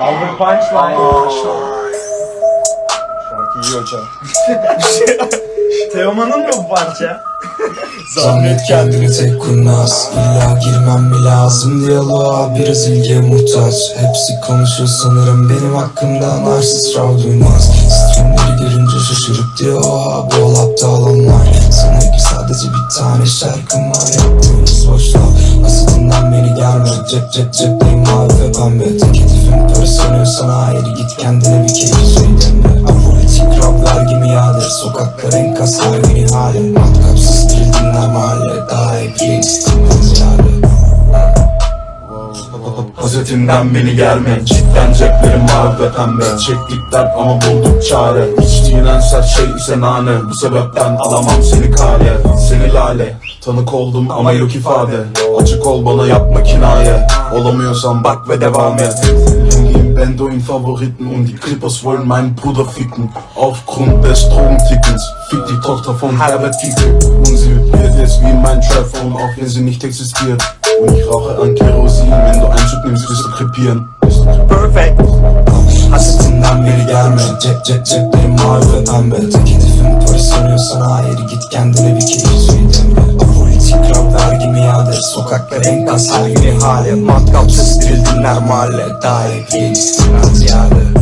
Aldık punchline. Şarkı iyi hocam. Teoman'ın mı bu parça? Zannet kendini tek kurnaz. İlla girmem mi lazım? Diyaloğa Biraz ilgiye muhtaç. Hepsi konuşuyor sanırım. Benim hakkımda Narsist rav duymaz. Streamleri görünce şaşırıp diyor Oha bu olapta alanlar. Sana ki sadece bir tane şarkım var. Yaptığımız boş Cep cep cepteyim mavi ve pembe? Tek hedefim para sanıyorsan hayır Git kendine bir keyif söyleme Apolitik rap vergi mi yağdır Sokaklar enkaz hayvani hali Matkapsız drill dinler mahalle Daha Hazretinden beni germe. Cidden ceplerim mavi ve pembe. Çektik dert ama bulduk çare. İçtiğin en sert şey ise nane. Bu sebepten alamam seni kale. Seni lale. Tanık oldum ama yok ifade. Açık ol bana yapma kinaye. Olamıyorsan bak ve devam et. Hingegen Bando in Favoriten und die Clippers wollen meinen Bruder ficken Aufgrund des Drogentickens Fick die Tochter von Herbert Kickl. Und sie vibriert jetzt wie mein Trapphone Auch wenn sie nicht existiert Und ich rauche an Kerosin Wenn du Einzug nimmst wirst du krepieren. Perfect. Hasretinden beri gelme Cep cep ceplerim mavi ve pembe Tek hedefim para sanıyorsan hayır Git kendine bir keyif söyleme Apolitik rap vergi mi yağdır Sokaklar enkaz hayvani hali Matkapsız drill dinler mahalle Daha iyi playlistimden ziyade